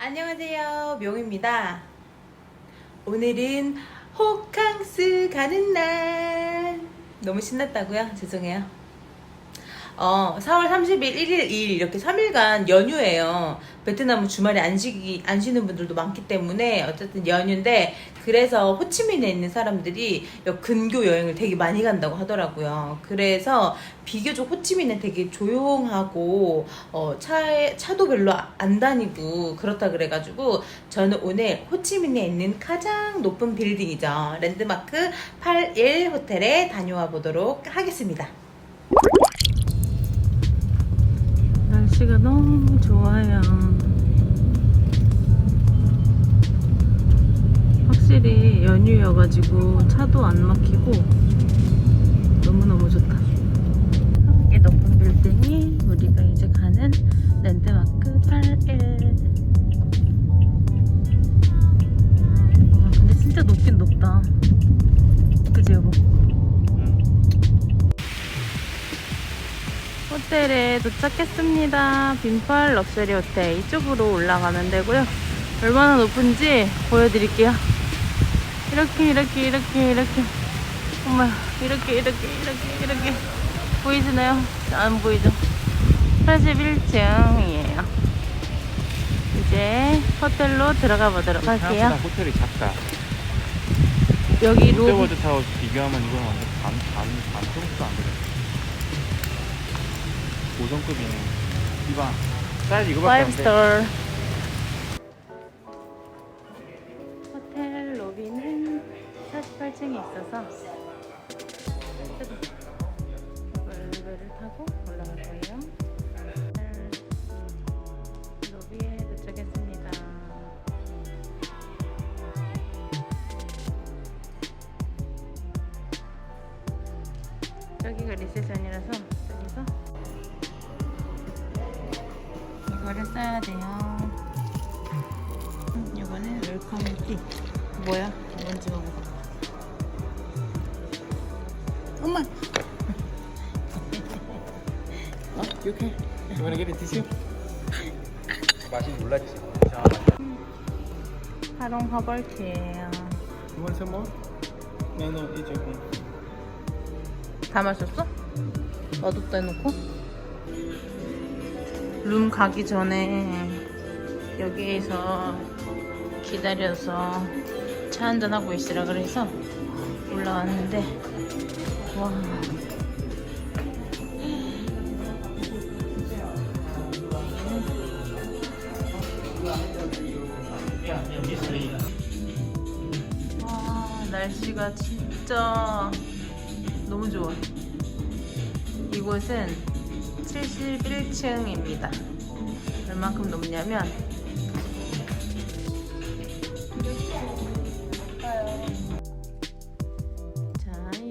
안녕하세요. 명입니다. 오늘은 호캉스 가는 날. 너무 신났다고요? 죄송해요. 어, 4월 30일, 1일, 2일 이렇게 3일간 연휴예요. 베트남은 주말에 안 쉬기, 안 쉬는 분들도 많기 때문에 어쨌든 연휴인데 그래서 호치민에 있는 사람들이 여- 근교 여행을 되게 많이 간다고 하더라고요. 그래서 비교적 호치민은 되게 조용하고 어, 차에 차도 별로 안 다니고 그렇다 그래가지고 저는 오늘 호치민에 있는 가장 높은 빌딩이죠. 랜드마크 81 호텔에 다녀와 보도록 하겠습니다. 날씨가 너무 좋아요. 확실히 연휴여가지고 차도 안 막히고 너무너무 좋다. 이게 높은 빌딩이 우리가 이제 가는 랜드마크 81. 와, 호텔에 도착했습니다. 빈팔 럭셔리 호텔 이쪽으로 올라가면 되고요. 얼마나 높은지 보여드릴게요. 이렇게 이렇게 이렇게 이렇게 정말 이렇게 이렇게 이렇게 이렇게 보이시나요? 안 보이죠? 81층이에요. 이제 호텔로 들어가 보도록 할게요. 호텔이 작다. 여기 롯데월드 타워 비교하면 이건 완전 반반 정도 안 되겠다. 5성급이네. 이봐. 사이즈 이거밖에 안 돼. 5스타 호텔 로비는 48층에 있어서 이거를 타고 올라갈 거예요 웰컴 티. 뭐야? 뭔지 먹어봐. 엄마. 어? 이렇게. You wanna get a tissue? 맛이 놀라지. 자, 하롱 허벌티예요. You want some more? No, no, it's okay. 다 마셨어? 맛없다 해놓고? 룸 가기 전에 여기에서 기다려서 차 한잔 하고 있으라 그래서 올라왔는데 와와 날씨가 진짜 너무 좋아. 이곳은 71층입니다. 얼만큼 높냐면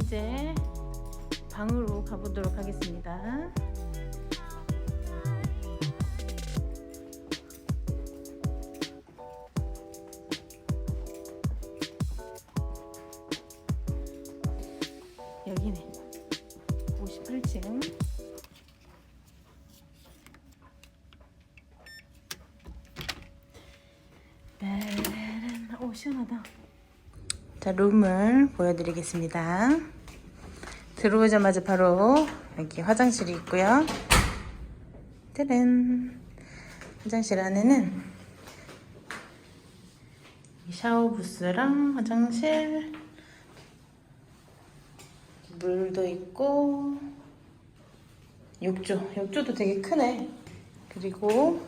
이제 방으로 가보도록 하겠습니다. 여기네. 58층. 따라란. 오, 시원하다. 자, 룸을 보여드리겠습니다. 들어오자마자 바로 여기 화장실이 있고요. 짜란. 화장실 안에는 이 샤워 부스랑 화장실, 물도 있고 욕조 욕조도 되게 크네 그리고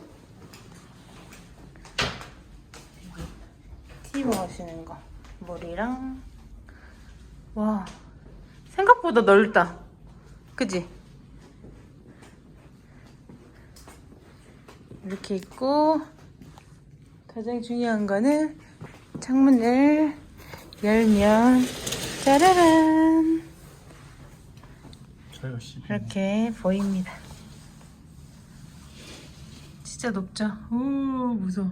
티 마시는 거 물이랑 와 생각보다 넓다 그지 이렇게 있고 가장 중요한 거는 창문을 열면 짜라란 씨. 이렇게 보입니다. 진짜 높죠? 오 무서워.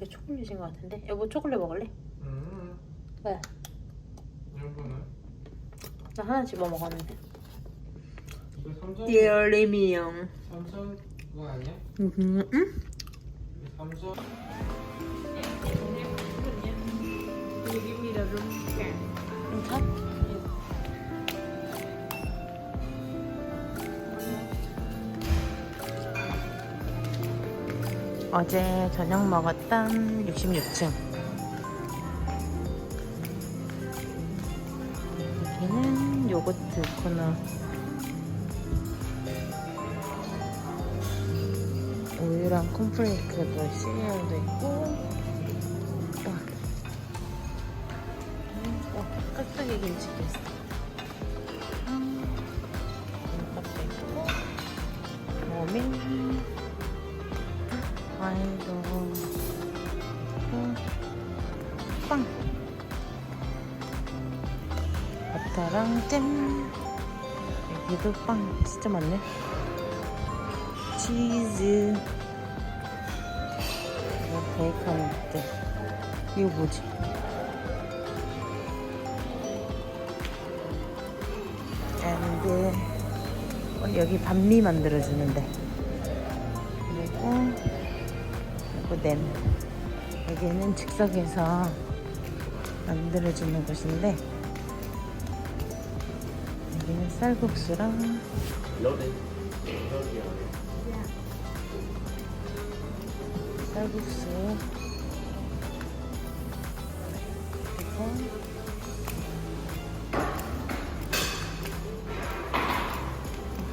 이게 초콜릿인 것 같은데 여보 초콜릿 먹을래? 음. 왜? 이거는 나 하나 집어 먹었는데 그 삼성 예리미용 삼성 그거 아니야? 음, 음? 삼성 괜찮? 어제 저녁 먹었던 66층. 여기는 요거트 코너. 우유랑 콘플레이크도 시리얼도 있고. 와 어, 깍두기 김치도 있어. 빵, 버터랑 잼. 여기도 빵 진짜 많네. 치즈. 이거 베이컨 있대. 이거 뭐지? 앤드 어, 여기 반미 만들어주는데 그리고 그리고 냄 여기는 즉석에서 만들어주는 곳인데 여기는 쌀국수랑 쌀국수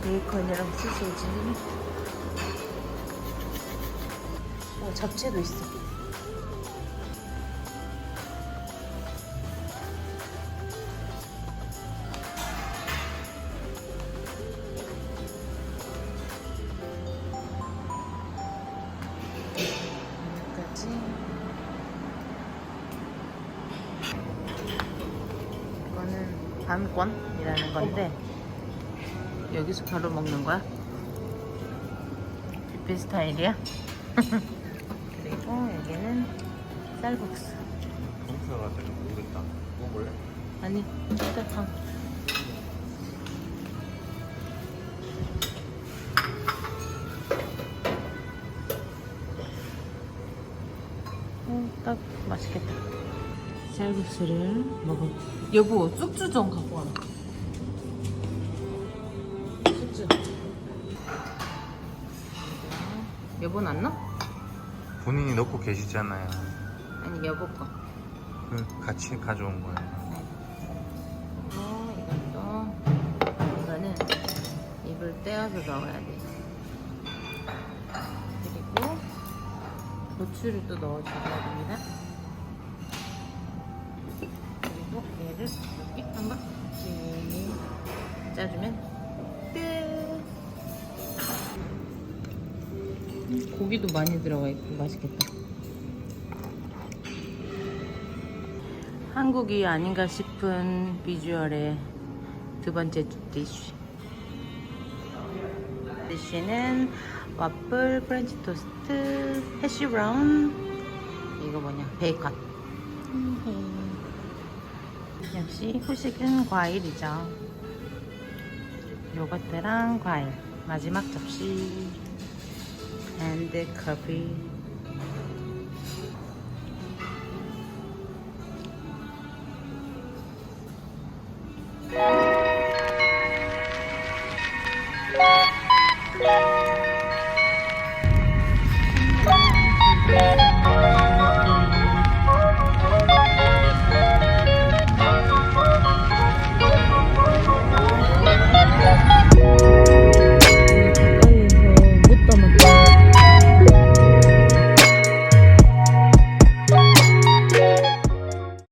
그리고 베이컨이랑 소시지. 어, 잡채도 있어. 밤권이라는 건데. 여기서 바로 먹는 거야? 뷔페 스타일이야? 그리고 여기는 쌀국수 공수가 잘 모르겠다 먹어볼래? 아니 따뜻한 어, 딱 맛있겠다 쌀국수를 먹어 여보 쑥주 좀 갖고 와라 쑥주 여보는 안 넣어? 본인이 넣고 계시잖아요 아니 여보 거 그 같이 가져온 거예요 그리고 이것도 이거는 입을 떼어서 넣어야 돼. 그리고 고추를 또 넣어줘야 됩니다. 고기도 많이 들어가 있고 맛있겠다. 한국이 아닌가 싶은 비주얼의 두 번째 디쉬. 디쉬는 와플, 프렌치 토스트, 해시 브라운, 이거 뭐냐, 베이컨. 역시 후식은 과일이죠. 요거트랑 과일. 마지막 접시. and the coffee.